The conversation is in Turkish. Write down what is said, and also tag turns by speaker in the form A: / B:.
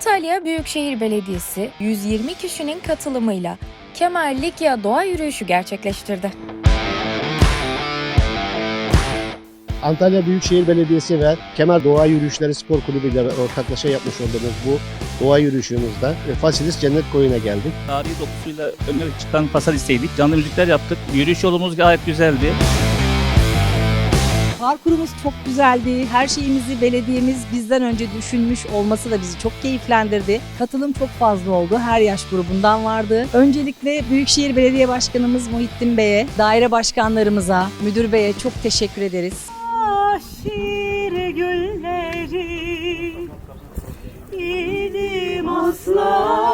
A: Antalya Büyükşehir Belediyesi 120 kişinin katılımıyla Kemer Likya Doğa Yürüyüşü gerçekleştirdi.
B: Antalya Büyükşehir Belediyesi ve Kemer Doğa Yürüyüşleri Spor Kulübü ile ortaklaşa yapmış olduğumuz bu doğa yürüyüşümüzde e, Fasilis Cennet Koyu'na geldik.
C: Tarihi dokusuyla öne çıkan pasar isteydik. Canlı müzikler yaptık. Yürüyüş yolumuz gayet güzeldi.
D: Parkurumuz çok güzeldi. Her şeyimizi belediyemiz bizden önce düşünmüş olması da bizi çok keyiflendirdi. Katılım çok fazla oldu. Her yaş grubundan vardı. Öncelikle Büyükşehir Belediye Başkanımız Muhittin Bey'e, daire başkanlarımıza, müdür beye çok teşekkür ederiz.
E: Şiir gülleri Yedim asla